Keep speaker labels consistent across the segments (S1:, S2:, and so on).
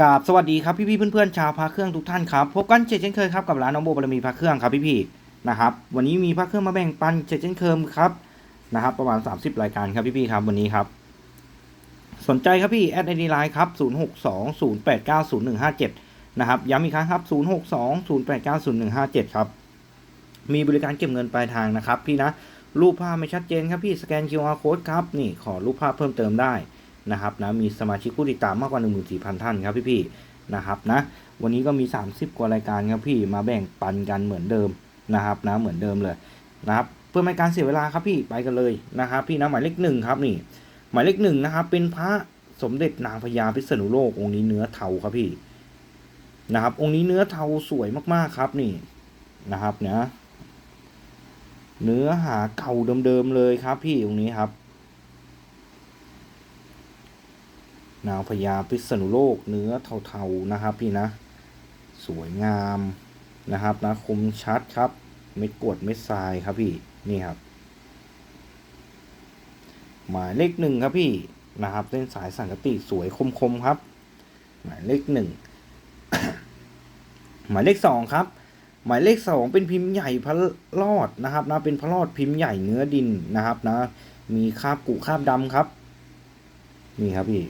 S1: กราบสวัสดีครับพี่พี่เพื่อนๆชาวพระเครื่องทุกท่านครับพบกันเช่นเคยครับกับร้านน้องโบบารมีพระเครื่องครับพี่พี่นะครับวันนี้มีพระเครื่องมาแบ่งปันเช่นเคยครับนะครับประมาณ 30 รายการครับพี่พี่ครับวันนี้ครับ สนใจครับพี่แอดไอดีไลน์ครับ0 6 2 0 8 9 0 1 5 7นะครับย้ำอีกครั้งครับ 0 6 2 0 8 9 0 1 5 7 ครับ มีบริการเก็บเงินปลายทางนะครับ พี่นะรูปภาพไม่ชัดเจนครับพี่สแกน QR code ครับนี่ขอรูปภาพเพิ่มเติมได้ นะครับนะมีสมาชิกผู้ติดตามมากกว่า 14,000 ท่านครับพี่ๆนะครับนะวันนี้ก็มี 30 กว่ารายการครับพี่มาแบ่งปันกันเหมือนเดิมนะครับนะเหมือนเดิมเลยนะครับเพื่อไม่ให้การเสียเวลาครับพี่ไปกันเลยนะครับพี่นะหมายเลขหนึ่งครับนี่หมายเลขหนึ่งนะครับเป็นพระสมเด็จนางพญาพิษณุโลกองค์นี้เนื้อเทาครับพี่นะครับองค์นี้เนื้อเทาสวยมากๆครับนี่นะครับเนี่ยเนื้อหาเก่าเดิมๆเลยครับพี่องค์นี้ครับ นางพญาพิษณุโลกเนื้อเทาๆนะครับ พี่นะ สวยงามนะครับนะคมชัดครับ เม็ดกรวดเม็ดทรายครับพี่นี่ครับ หมายเลขหนึ่งครับพี่นะครับเส้นสายสังกติสวยคมๆครับ หมายเลขหนึ่งหมายเลขสองครับ หมายเลขสองเป็นพิมพ์ใหญ่พระรอดนะครับนะเป็นพระรอดพิมพ์ใหญ่เนื้อดินนะครับนะ มีคราบกุคราบดำครับ นี่ครับพี่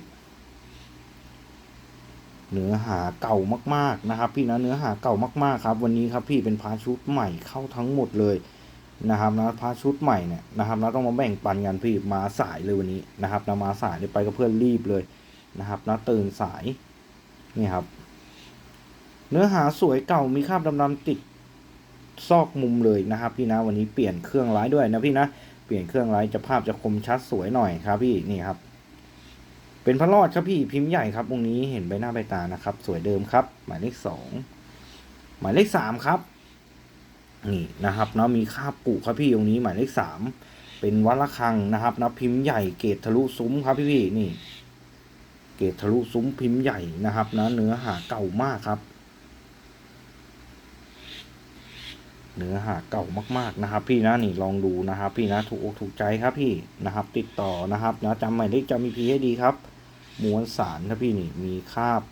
S1: เนื้อหาเก่ามากๆนะครับ พี่นะเนื้อหาเก่ามากๆครับ วันนี้ครับพี่เป็นพาชุดใหม่เข้าทั้งหมดเลยนะครับนะพาชุดใหม่เนี่ยนะครับนะต้องมาแบ่งปันกันพี่มาสายเลยวันนี้นะครับนะมาสายเลยไปกับเพื่อนรีบเลยนะครับนะตื่นสายนี่ครับ เนื้อหาสวยเก่ามีคราบดำๆติดซอกมุมเลยนะครับ พี่นะวันนี้เปลี่ยนเครื่องไลท์ด้วยนะพี่นะเปลี่ยนเครื่องไลท์จะภาพจะคมชัดสวยหน่อยครับพี่นี่ครับ เป็นพระรอดครับพี่พิมพ์ใหญ่ครับตรงนี้เห็นใบหน้าใบตานะครับ สวยเดิมครับ หมายเลขสองหมายเลขสามครับ นี่นะครับเนาะมีคาบปุครับพี่ตรงนี้หมายเลขสามเป็นวัลคังนะครับนะพิมพ์ใหญ่เกตทะลุซุ้มครับพี่พี่นี่ เกตทะลุซุ้มพิมพ์ใหญ่นะครับนะเนื้อหาเก่ามากครับ เนื้อหาเก่ามากๆนะครับ พี่นะนี่ลองดูนะครับ พี่นะถูกอกถูกใจครับพี่นะครับ ติดต่อนะครับนะจำหมายเลขจำมีพีให้ดีครับม้วนสารครับพี่นี่มีคาบ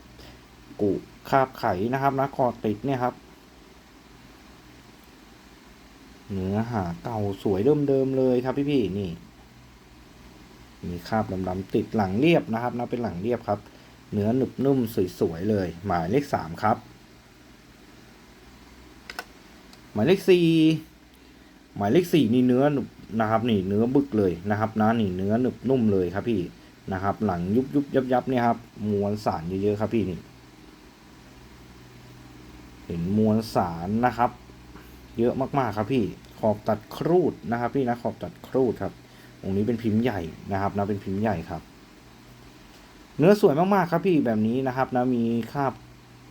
S1: กุคาบไขนะครับนะคอติดเนี่ยครับ เนื้อหาเก่าสวยเดิมๆเลยครับพี่พี่ๆนี่ มีคาบดำๆติดหลังเรียบนะครับนะเป็นหลังเรียบครับ เนื้อหนึบนุ่มสวยๆเลย หมายเลขสามครับ ห มายเลขสี่หมายเลขสี่นี่เนื้อนุบนะครับนี่เนื้อบึกเลยนะครับนะนี่เนื้อหนึบนุ่มเลยครับพี่นะครับ หลังยุบยุบยับยับเนี่ยครับมวลสารเยอะๆครับพี่นี่เห็นมวลสารนะครับ เยอะมากๆครับพี่ขอบตัดครูดนะครับ พี่นะขอบตัดครูดครับองค์นี้เป็นพิมพ์ใหญ่นะครับนะเป็นพิมพ์ใหญ่ครับ เนื้อสวยมากๆครับพี่แบบนี้นะครับนะมีคราบ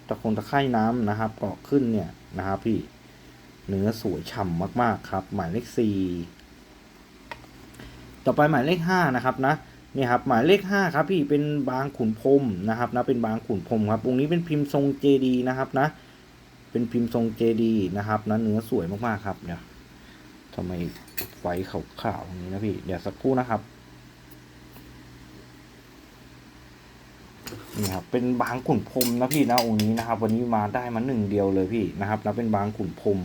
S1: ตะคงตะไคร่น้ำนะครับเกาะขึ้นเนี่ยนะครับพี่ เนื้อสวยฉ่ำมากๆครับ หมายเลขสี่ต่อไปหมายเลขห้านะครับนะนี่ครับหมายเลขห้าครับพี่เป็นบางขุนพรมนะครับนะเป็นบางขุนพรมครับองค์นี้เป็นพิมพ์ทรงเจดีนะครับนะ เป็นพิมพ์ทรงเจดีนะครับนะเนื้อสวยมากๆครับเนี่ยทำไมไฟขาวๆอย่างนี้นะพี่เดี๋ยวสักครู่นะครับนี่ครับเป็นบางขุนพรมนะพี่นะองค์นี้นะครับ วันนี้มาได้มาหนึ่งเดียวเลยพี่นะครับแล้วเป็นบางขุนพรม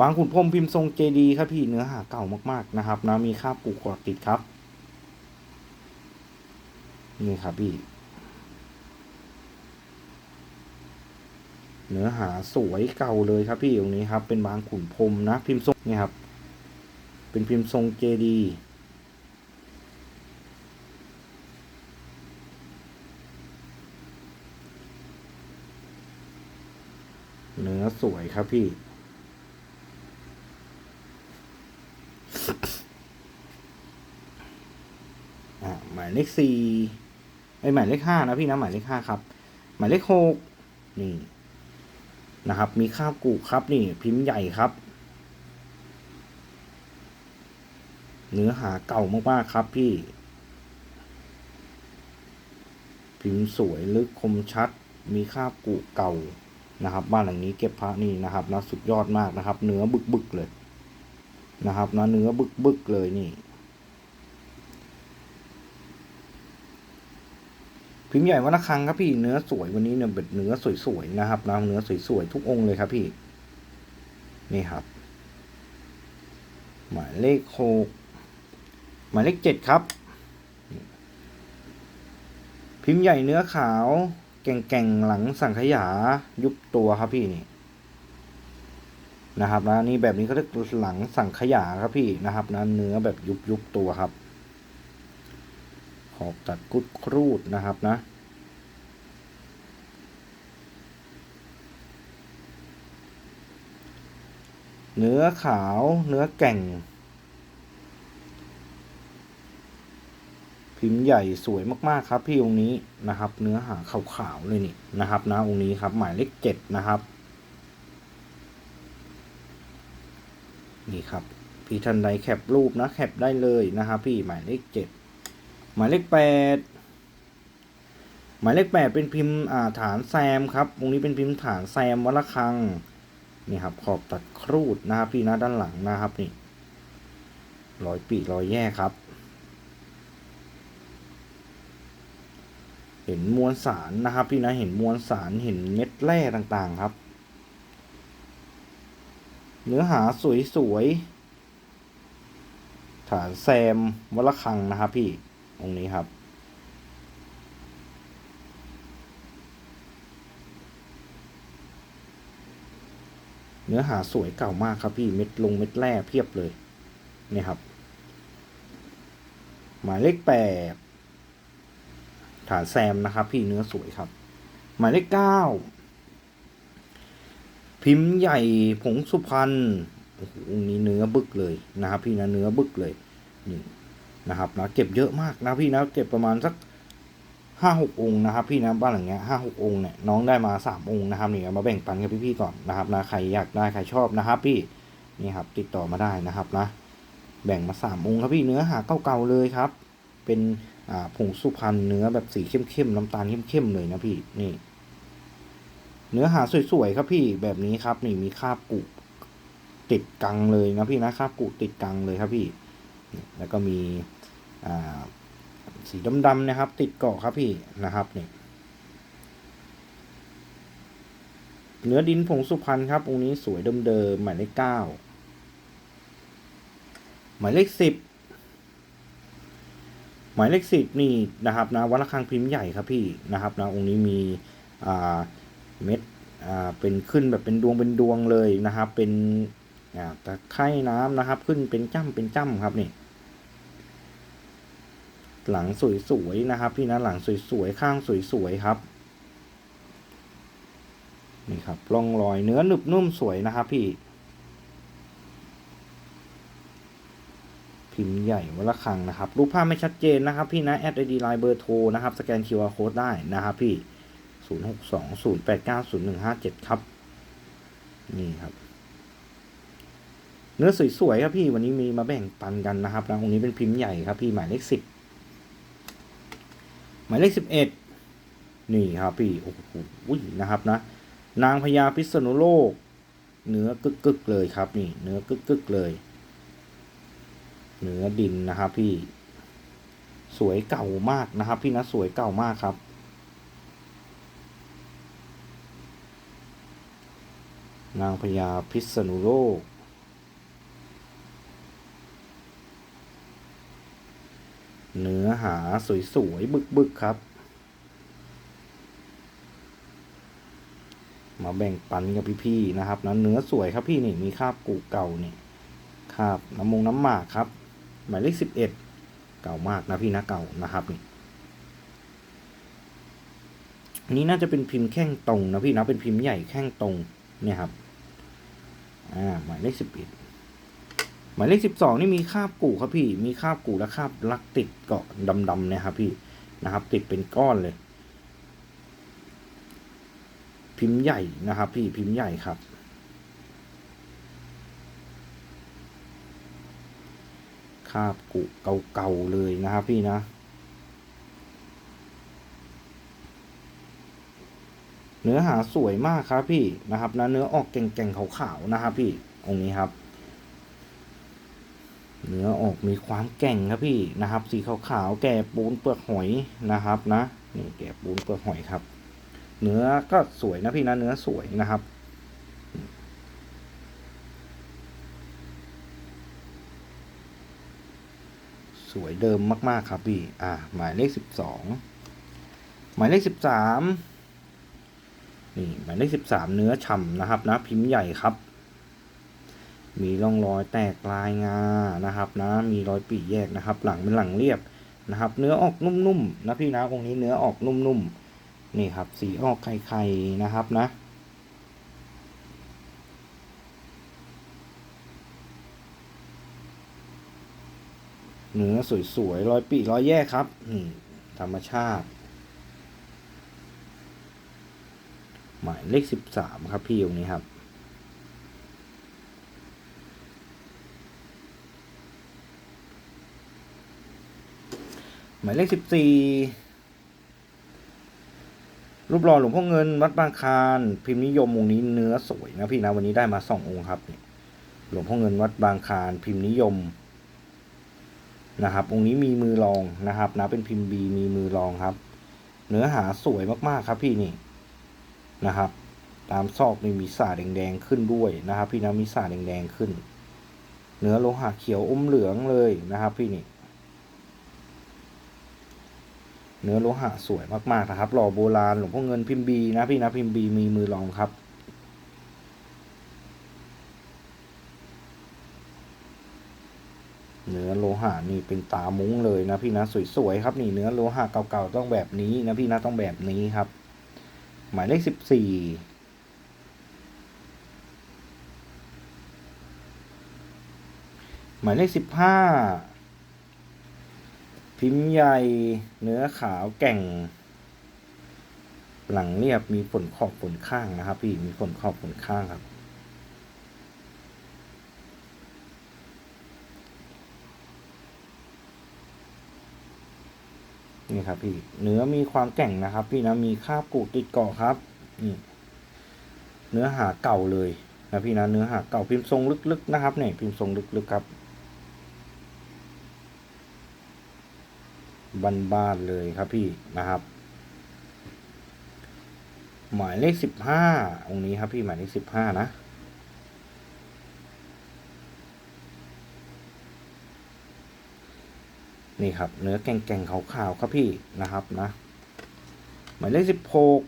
S1: บางขุนพรมพิมพ์ทรงเจดีครับพี่เนื้อหาเก่ามากๆนะครับนะมีคราบปูกรอดติดครับ นี่ครับพี่ เนื้อหาสวยเก่าเลยครับพี่ตรงนี้ครับ เป็นบางขุนพรมนะ พิมพ์ทรงนี่ครับ เป็นพิมพ์ทรงเจดีเนื้อสวยครับพี่ อ่าหมาย เลขสี่ไอหมายเลขห้านะพี่นะหมายเลขห้าครับ หมายเลขหกนี่นะครับ มีคราบกุครับนี่ พิมพ์ใหญ่ครับ เนื้อหาเก่ามากๆครับพี่ พิมพ์สวยลึกคมชัด มีคราบกุเก่านะครับ บ้านหลังนี้เก็บพระนี่นะครับนะสุดยอดมากนะครับ เนื้อบึกๆเลยนะครับนะเนื้อบึกๆเลยนี่ พิมพ์ใหญ่วัดระฆังครับพี่เนื้อสวยวันนี้เนี่ยเป็นเนื้อสวยๆนะครับนะเนื้อสวยๆทุกองค์เลยครับพี่ นี่ครับ หมายเลขหกหมายเลขเจ็ดครับ พิมพ์ใหญ่เนื้อขาว แก่งๆหลังสังขยายุบตัวครับพี่นี่นะครับนะนี่แบบนี้เขาเรียกหลังสังขยาครับพี่นะครับนะเนื้อแบบยุบยุบตัวครับ อบตัดกุดครูดนะครับนะ เนื้อขาวเนื้อแก่ง พิมพ์ใหญ่สวยมากๆครับพี่องค์นี้นะครับ เนื้อหาขาวๆเลยนี่นะครับนะองค์นี้ครับ หมายเลขเจ็ดนะครับ นี่ครับพี่ทันใดแคปรูปนะแคปได้เลยนะครับพี่หมายเลขเจ็ด หมายเลขแปดหมายเลขแปดเป็นพิมพ์ฐานแซมครับองนี้เป็นพิมพ์ฐานแซมวัลคังนี่ครับขอบตัดครูดนะครับพี่นะด้านหลังนะครับนี่รอยปีกรอยแย่ครับ เห็นมวลสารนะครับพี่นะเห็นมวลสารเห็นเม็ดแร่ต่างๆครับ เนื้อหาสวยๆฐานแซมวัลคังนะครับพี่ องค์นี้ครับ เนื้อหาสวยเก่ามากครับพี่เม็ดลงเม็ดแร่เพียบเลยนี่ครับ หมายเลขแปดฐานแซมนะครับ พี่เนื้อสวยครับ หมายเลขเก้าพิมพ์ใหญ่ผงสุพรรณโอ้โหนี่เนื้อบึกเลยนะครับ พี่นะเนื้อบึกเลยนี่ นะครับนะเก็บเยอะมากนะพี่นะเก็บประมาณสักห้าหกองค์นะครับ พี่นะบ้านหลังเนี้ยห้าหกองค์เนี่ยน้องได้มาสามองค์นะครับนี่เอามาแบ่งปันกับพี่ๆก่อนนะครับนะใครอยากได้ใครชอบนะครับ พี่นี่ครับติดต่อมาได้นะครับนะ แบ่งมาสามองค์ครับพี่เนื้อหาเก่าๆเลยครับ เป็นอ่าผงสุพรรณเนื้อแบบสีเข้มๆน้ำตาลเข้มๆเลยนะพี่นี่ เนื้อหาสวยๆครับพี่แบบนี้ครับ นี่มีคราบกุติดกังเลยนะพี่นะคราบกุติดกังเลยครับพี่ แล้วก็มี สีดำๆนะครับ ติดเกาะครับพี่นะครับนี่เนื้อดินผงสุพรรณครับองค์นี้สวยเดิมๆหมายเลขเก้าหมายเลขสิบหมายเลขสิบนี่นะครับนะวัดระฆังพิมพ์ใหญ่ครับพี่นะครับนะองค์นี้มีอ่าเม็ดอ่าเป็นขึ้นแบบเป็นดวงเป็นดวงเลยนะครับ เป็นอ่าตะไคร่น้ำนะครับ ขึ้นเป็นจ้ำเป็นจ้ำครับนี่ หลังสวยๆนะครับ พี่นะหลังสวยๆข้างสวยๆครับนี่ครับร่องรอยเนื้อหนึบนุ่มสวยนะครับพี่ พิมพ์ใหญ่วัละคังนะครับ รูปภาพไม่ชัดเจนนะครับ พี่นะแอดไอดีไลน์เบอร์โทรนะครับสแกน QR Code ได้นะครับพี่ 0 6 2 0 8 9 0 1 5 7 ครับ นี่ครับเนื้อสวยๆครับพี่วันนี้มีมาแบ่งปันกันนะครับนะตรงนี้เป็นพิมพ์ใหญ่ครับพี่หมายเลขสิบ มายเลขสิบเอ็ดนี่ครับพี่โอ้โหนะครับนะ นางพญาพิษณุโลก เนื้อกึกกึกเลยครับนี่ เนื้อกึกกึกเลย เนื้อดินนะครับพี่ สวยเก่ามากนะครับ พี่นะสวยเก่ามากครับนางพญาพิษณุโลก เนื้อหาสวยๆ บึกๆ ครับ มาแบ่งปันกับพี่ๆ นะครับนะเนื้อสวยครับพี่นี่มีคาบกูเก่านี่คาบน้ำมงน้ำหมากครับ หมายเลขสิบเอ็ดเก่ามากนะพี่นะเก่านะครับนี่นนี้น่าจะเป็นพิมพ์แข้งตรงนะพี่นะเป็นพิมพ์ใหญ่แข้งตรงเนี่ยครับ อ่าหมายเลขสิบเอ็ด หมายเลขสิบสองนี่มีคราบกูครับพี่ มีคราบกูและคราบลักติดเกาะดำๆนี่ยครับพี่นะครับ ติดเป็นก้อนเลย พิมพ์ใหญ่นะครับ พี่พิมพ์ใหญ่ครับ คาบกุเก่าๆเลยนะครับพี่นะ เนื้อหาสวยมากครับพี่นะครับนะเนื้อออกแก่งๆขาวๆนะครับพี่องค์นี้ครับ เนื้อออกมีความแก่งครับพี่นะครับ สีขาวๆแก่ปูนเปลือกหอยนะครับนะนี่แกะปูนเปลือกหอยครับ เนื้อก็สวยนะพี่นะเนื้อสวยนะครับสวยเดิมมาก ๆ ครับพี่ อ่า หมายเลขสิบสอง หมายเลขสิบสามนี่ หมายเลขสิบสามเนื้อฉ่ำนะครับนะ พิมพ์ใหญ่ครับ มีร่องรอยแตกลายงานะครับนะมีรอยปีแยกนะครับ หลังเป็นหลังเรียบนะครับ เนื้อออกนุ่มๆนะพี่นะองค์นี้เนื้อออกนุ่มๆนี่ครับสีออกไข่ๆนะครับนะเนื้อสวยๆรอยปีรอยแยกครับนี่ธรรมชาติ หมายเลขสิบสามครับพี่องค์นี้ครับ หมายเลขสิบสี่รูปหล่อหลวงพ่อเงินวัดบางคาร พิมพ์นิยมองค์นี้เนื้อสวยนะพี่นะวันนี้ได้มาสององค์ครับนี่หลวงพ่อเงินวัดบางคาร พิมพ์นิยมนะครับองค์นี้มีมือรองนะครับนะเป็นพิมพ์บีมีมือรองครับ เนื้อหาสวยมากๆครับพี่นี่นะครับ ตามซอกนี่มีสาแดงๆขึ้นด้วยนะครับ พี่นะมีสาแดงๆขึ้น เนื้อโลหะเขียวอมเหลืองเลยนะครับ พี่นี่ เนื้อโลหะสวยมากๆนะครับ หล่อโบราณหลวงพ่อเงินพิมพ์บีนะพี่นะพิมพ์บีมีมือรองครับ เนื้อโลหะนี่เป็นตามุ้งเลยนะพี่นะสวยๆครับนี่เนื้อโลหะเก่าๆต้องแบบนี้นะพี่นะต้องแบบนี้ครับ หมายเลขสิบสี่หมายเลขสิบห้า พิมพ์ใหญ่ เนื้อขาวแก่ง หลังเรียบมีผลขอบผลข้างนะครับ พี่มีผลขอบผลข้างครับนี่ครับพี่เนื้อมีความแก่งนะครับ พี่นะมีคาบกูดติดเกาะครับนี่เนื้อหาเก่าเลยนะพี่นะเนื้อหาเก่าพิมพ์ทรงลึกๆนะครับเนี่ยพิมพ์ทรงลึกๆครับ บ้านๆเลยครับพี่นะครับ หมายเลขสิบห้าองนี้ครับพี่หมายเลขสิบห้านะนี่ครับเนื้อแก่งๆขาวๆครับพี่นะครับนะหมายเลขสิบหก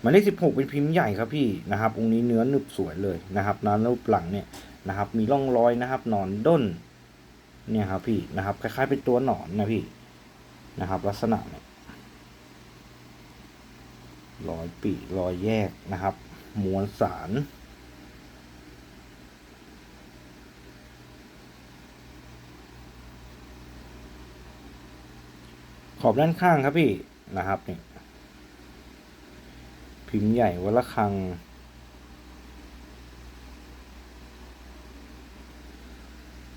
S1: หมายเลขสิบหกเป็นพิมพ์ใหญ่ครับพี่นะครับองค์นี้เนื้อหนึบสวยเลยนะครับนะรูปหลังเนี่ยนะครับ มีร่องรอยนะครับ หนอนด้น เนี่ยครับพี่นะครับคล้ายๆเป็นตัวหนอนนะพี่นะครับ ลักษณะเนี่ยรอยปีรอยแยกนะครับมวลสาร ขอบด้านข้างครับพี่นะครับนี่พิมพ์ใหญ่วัละคัง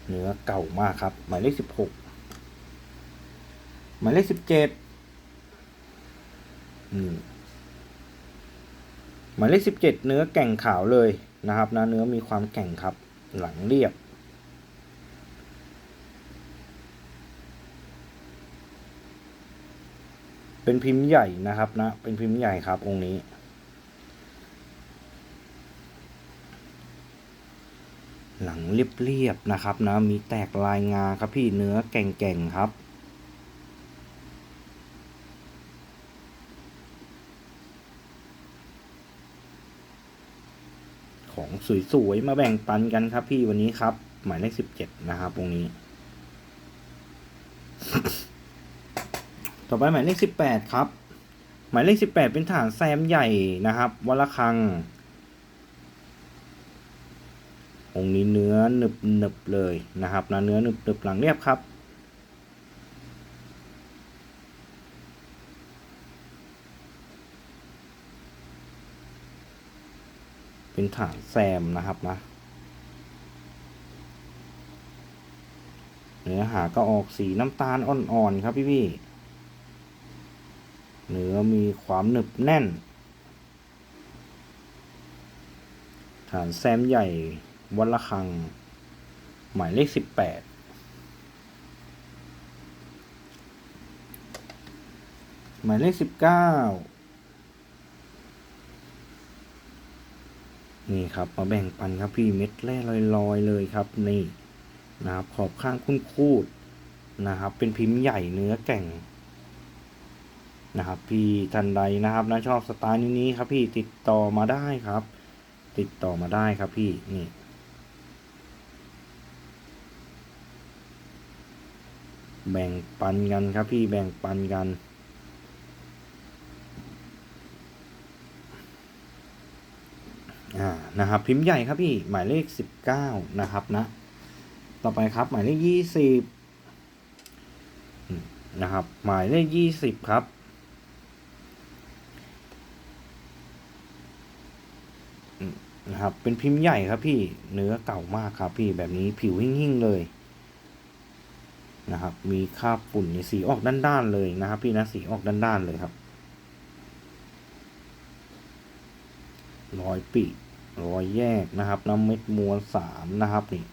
S1: เนื้อเก่ามากครับ หมายเลขสิบหกหมายเลขสิบเจ็ดหมายเลขสิบเจ็ดเนื้อแก่งขาวเลยนะครับนะเนื้อมีความแก่งครับ หลังเรียบ เป็นพิมพ์ใหญ่นะครับนะ เป็นพิมพ์ใหญ่ครับองค์นี้ หลังเรียบๆนะครับนะมีแตกลายงาครับพี่เนื้อแก่งๆครับ ของสวยๆมาแบ่งปันกันครับพี่วันนี้ครับ หมายเลขสิบเจ็ดนะครับตรงนี้ ต่อไปหมายเลขสิบแปดครับ หมายเลขสิบแปดเป็นฐานแซมใหญ่นะครับวัละคัง องค์นี้เนื้อหนึบหนึบเลยนะครับนะเนื้อหนึบหนึบหลังเรียบครับ เป็นฐานแซมนะครับนะ เนื้อหาก็ออกสีน้ำตาลอ่อนๆครับพี่พี่ๆเนื้อมีความหนึบแน่น ฐานแซมใหญ่ วัดละคัง หมายเลขสิบแปดหมายเลขสิบเก้านี่ครับมาแบ่งปันครับพี่เม็ดแร่ลอยๆเลยครับนี่นะครับขอบข้างคุ้นคูดนะครับ เป็นพิมพ์ใหญ่เนื้อแก่งนะครับพี่ทันใดนะครับนะชอบสไตล์นี้ครับพี่ติดต่อมาได้ครับ ติดต่อมาได้ครับพี่นี่ แบ่งปันกันครับพี่แบ่งปันกัน อ่า นะครับ พิมพ์ใหญ่ครับพี่ หมายเลขสิบเก้านะครับนะ ต่อไปครับ หมายเลขยี่สิบนะครับ หมายเลขยี่สิบครับนะครับ เป็นพิมพ์ใหญ่ครับพี่ เนื้อเก่ามากครับพี่แบบนี้ผิวหิ่งๆเลย นะครับ มีคราบฝุ่นในสีออกด้านๆเลยนะครับ พี่นะสีออกด้านๆเลยครับรอยปีรอยแยกนะครับ น้ำเม็ดมวลสามนะครับนี่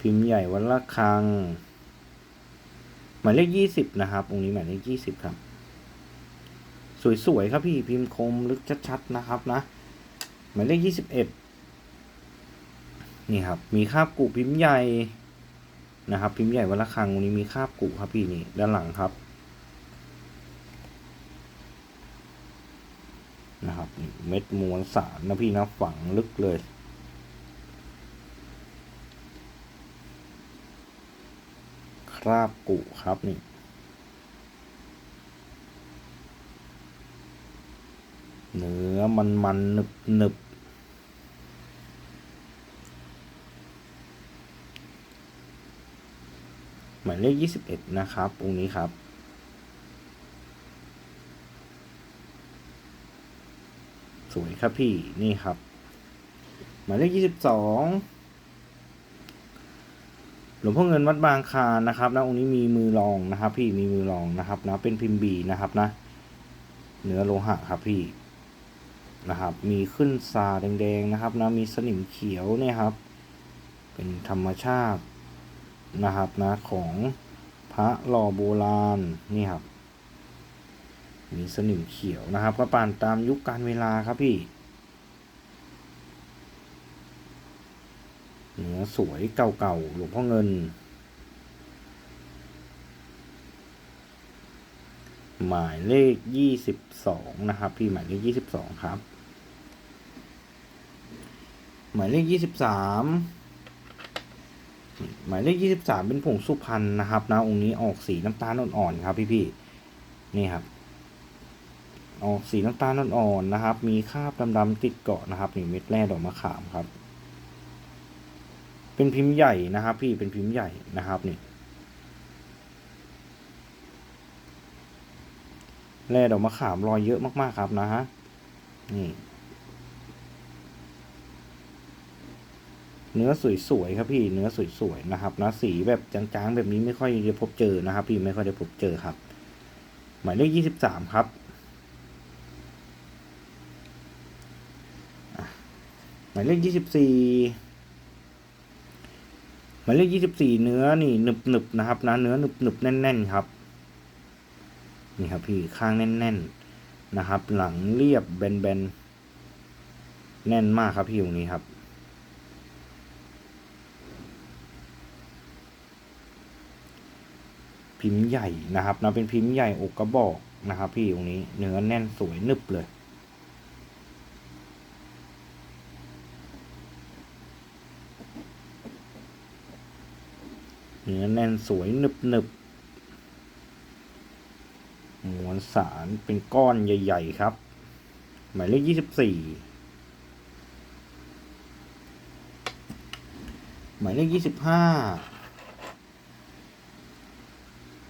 S1: พิมพ์ใหญ่วันละครัง หมายเลขยี่สิบนะครับตรงนี้หมายเลขยี่สิบครับ สวยๆครับพี่พิมพ์คมลึกชัดๆนะครับนะ หมายเลขยี่สิบเอ็ดนี่ครับ มีคราบกุพิมพ์ใหญ่นะครับ พิมพ์ใหญ่วันละครังตรงนี้มีคราบกุครับพี่นี่ด้านหลังครับนะครับเม็ดมวลสารนะพี่นะฝังลึกเลยคราบกุครับนี่ เนื้อมันมันหนึบหนึบหมายเลขยี่สิบเอ็ดนะครับตรงนี้ครับ สวยครับพี่ นี่ครับ หมายเลขยี่สิบสองหลวงพ่อเงินวัดบางคานนะครับนะองค์นี้มีมือรองนะครับ พี่มีมือรองนะครับนะเป็นพิมพ์บีนะครับนะ เนื้อโลหะครับพี่ นะครับ มีขึ้นซาแดงๆนะครับนะมีสนิมเขียวเนี่ยครับ เป็นธรรมชาตินะครับนะของพระหล่อโบราณนี่ครับ มีสนิมเขียวนะครับ ก็ปานตามยุคการเวลาครับพี่เนื้อสวยเก่าๆหลวงพ่อเงิน หมายเลขยี่สิบสองนะครับ พี่หมายเลขยี่สิบสองครับ หมายเลขยี่สิบสามหมายเลขยี่สิบสามเป็นผงสุพรรณนะครับนะองค์นี้ออกสีน้ำตาลอ่อนๆครับ พี่ๆนี่ครับ ออกสีน้ำตาลอ่อนๆนะครับ มีคราบดำๆติดเกาะนะครับนี่เม็ดแร่ดอกมะขามครับ เป็นพิมพ์ใหญ่นะครับ พี่เป็นพิมพ์ใหญ่นะครับนี่ แร่ดอกมะขามรอยเยอะมากๆครับนะฮะ นี่ เนื้อสวยๆครับพี่ เนื้อสวยๆนะครับนะสีแบบจางๆแบบนี้ไม่ค่อยได้พบเจอนะครับ พี่ไม่ค่อยได้พบเจอครับ หมายเลขยี่สิบสามครับหมายเลขยี่สิบสี่หมายเลขยี่สิบสี่เนื้อนี่หนึบๆนะครับนะเนื้อหนึบๆแน่นๆครับ นี่ครับพี่ข้างแน่น ๆนะครับ หลังเรียบแบนๆแน่นมากครับพี่ตรงนี้ครับ พิมพ์ใหญ่นะครับนะเป็นพิมพ์ใหญ่อกกระบอกนะครับ พี่ตรงนี้เนื้อแน่นสวยนึบเลยเนื้อแน่นสวยนึบนึบ มวลสารเป็นก้อนใหญ่ ๆ ครับ หมายเลขยี่สิบสี่หมายเลขยี่สิบห้า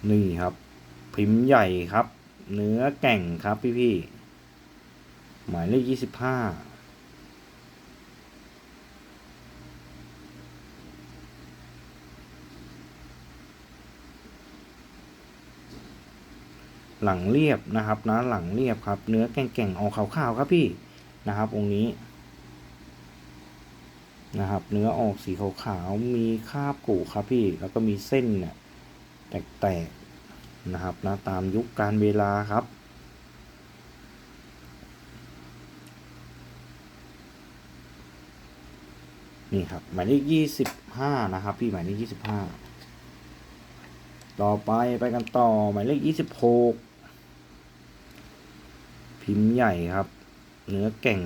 S1: นี่ครับ พิมพ์ใหญ่ครับ เนื้อแก่งครับพี่ๆหมายเลขยี่สิบห้า หลังเรียบนะครับนะหลังเรียบครับ เนื้อแก่งๆออกขาวๆครับพี่นะครับ องค์นี้นะครับ เนื้อออกสีขาวๆมีคราบกูครับพี่ แล้วก็มีเส้นเนี่ยแตกๆนะครับนะตามยุคการเวลาครับนี่ครับหมายเลขยี่สิบห้านะครับ พี่หมายเลขยี่สิบห้าต่อไปไปกันต่อหมายเลขยี่สิบหก พิมพ์ใหญ่ครับ เนื้อแก่ง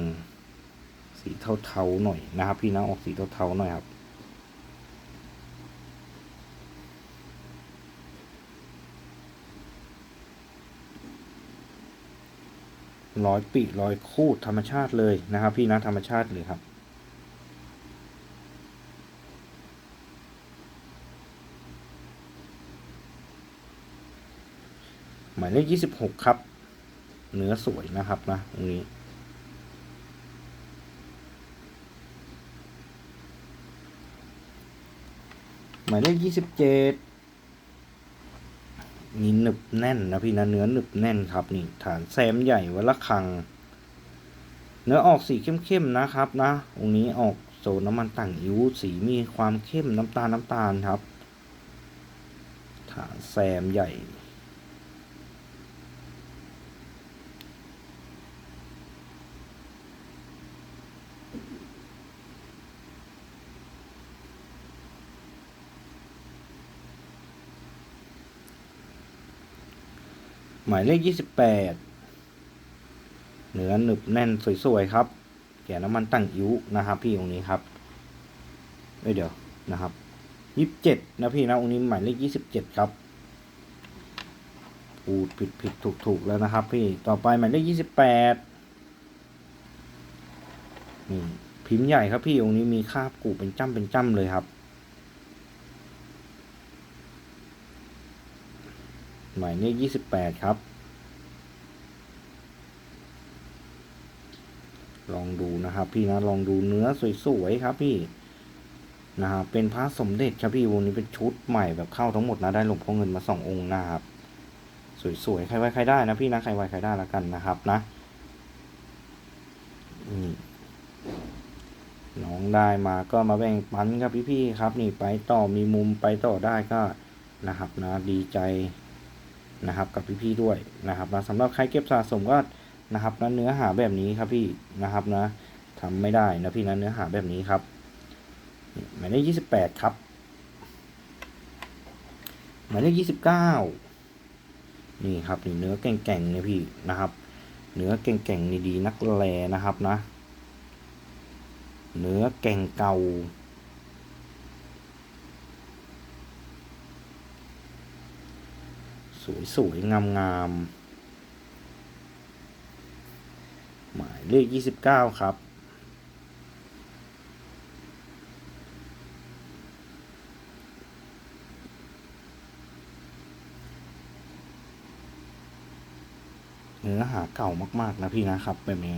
S1: สีเทาๆหน่อยนะครับ พี่นะออกสีเทาๆหน่อยครับร้อยปีร้อยคูดธรรมชาติเลยนะครับ พี่นะธรรมชาติเลยครับ หมายเลขยี่สิบหกครับ เนื้อสวยนะครับนะตรงนี้หมายเลขยี่สิบเจ็ดมีหนึบแน่นนะพี่นะเนื้อหนึบแน่นครับนี่ฐานแซมใหญ่วัละคัง เนื้อออกสีเข้มๆนะครับนะตรงนี้ออกโซนน้ำมันต่างอิ้วสีมีความเข้มน้ำตาลน้ำตาลครับ ฐานแซมใหญ่ หมายเลขยี่สิบแปดเนื้อหนึบแน่นสวยๆครับ แกะน้ำมันตั้งอิ้วนะครับพี่องค์นี้ครับเดี๋ยวนะครับยี่สิบเจ็ดนะพี่นะองค์นี้หมายเลขยี่สิบเจ็ดครับพูดผิดผิดถูกถูกแล้วนะครับ พี่ต่อไปหมายเลขยี่สิบแปดนี่พิมพ์ใหญ่ครับพี่องค์นี้มีคาบกูเป็นจ้ำเป็นจ้ำเลยครับ หมายเลขยี่สิบแปดครับ ลองดูนะครับพี่นะลองดูเนื้อสวยๆครับพี่นะครับเป็นพระสมเด็จครับพี่วงนี้เป็นชุดใหม่แบบเข้าทั้งหมดนะได้หลวงพ่อเงินมาสององค์นะครับสวยๆใครไว้ใครได้นะพี่นะใครไว้ใครได้แล้วกันนะครับนะนี่น้องได้มาก็มาแบ่งปันครับพี่ๆครับ นี่ไปต่อมีมุมไปต่อได้ก็นะครับนะดีใจ นะครับกับพี่ๆด้วยนะครับนะสำหรับใครเก็บสะสมก็นะครับนะเนื้อหาแบบนี้ครับพี่นะครับนะทำไม่ได้นะพี่นะเนื้อหาแบบนี้ครับหมายเลขยี่สิบแปดครับหมายเลขยี่สิบเก้านี่ครับนี่เนื้อแก่งๆเนี่ยพี่นะครับ เนื้อแก่งๆนี่ดีนักแลนะครับนะ เนื้อแก่งเก่า สวยๆ งามๆ หมายเลขยี่สิบเก้าครับ เนื้อหาเก่ามาก ๆ นะพี่นะครับแบบนี้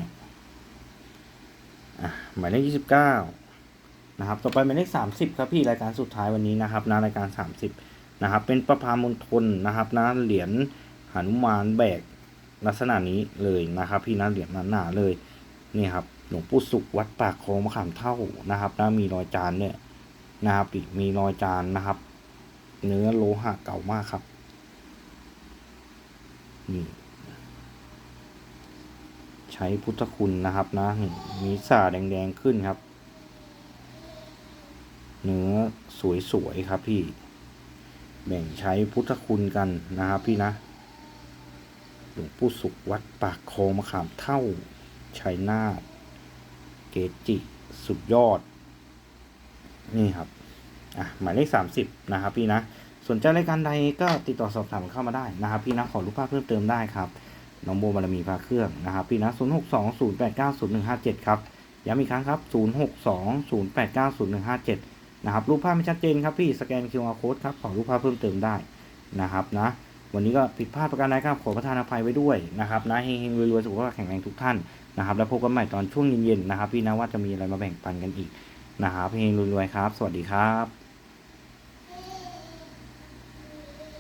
S1: อะหมายเลขยี่สิบเก้านะครับ ต่อไปหมายเลขสามสิบครับพี่รายการสุดท้ายวันนี้นะครับนะรายการสามสิบ นะครับ เป็นประพามณฑลนะครับนะเหรียญหนุมานแบกลักษณะนี้เลยนะครับ พี่นะเหรียญหนาๆเลยนี่ครับหลวงปู่สุขวัดปากคลองมะขามเท่านะครับนะมีรอยจานเนี่ยนะครับอีกมีรอยจานนะครับ เนื้อโลหะเก่ามากครับนี่ใช้พุทธคุณนะครับนะมีสาแดงๆขึ้นครับ เนื้อสวยๆครับพี่ แบ่งใช้พุทธคุณกันนะครับพี่นะหลวงปู่สุขวัดปากโคงมะขามเท่าชัยนาทเกจิสุดยอด นี่ครับอะหมายเลขสามสิบนะครับพี่นะสนใจรายการใดก็ติดต่อสอบถามเข้ามาได้นะครับ พี่นะขอรูปภาพเพิ่มเติมได้ครับน้องโบบารมีพาเครื่องนะครับ พี่นะศูนย์หกสองศูนย์แปดเก้าศูนย์หนึ่งห้าเจ็ดครับย้ำอีกครั้งครับศูนย์หกสองศูนย์แปดเก้าศูนย์หนึ่งห้าเจ็ด นะครับรูปภาพไม่ชัดเจนครับพี่สแกน QR code ครับขอรูปภาพเพิ่มเติมได้นะครับนะวันนี้ก็ผิดพลาดประการใดครับขอประทานอภัยไว้ด้วยนะครับนะเฮงๆรวยๆสุขภาพแข็งแรงทุกท่านนะครับแล้วพบกันใหม่ตอนช่วงเย็นๆนะครับ พี่นะว่าจะมีอะไรมาแบ่งปันกันอีกนะครับเฮงๆรวยๆครับ สวัสดีครับ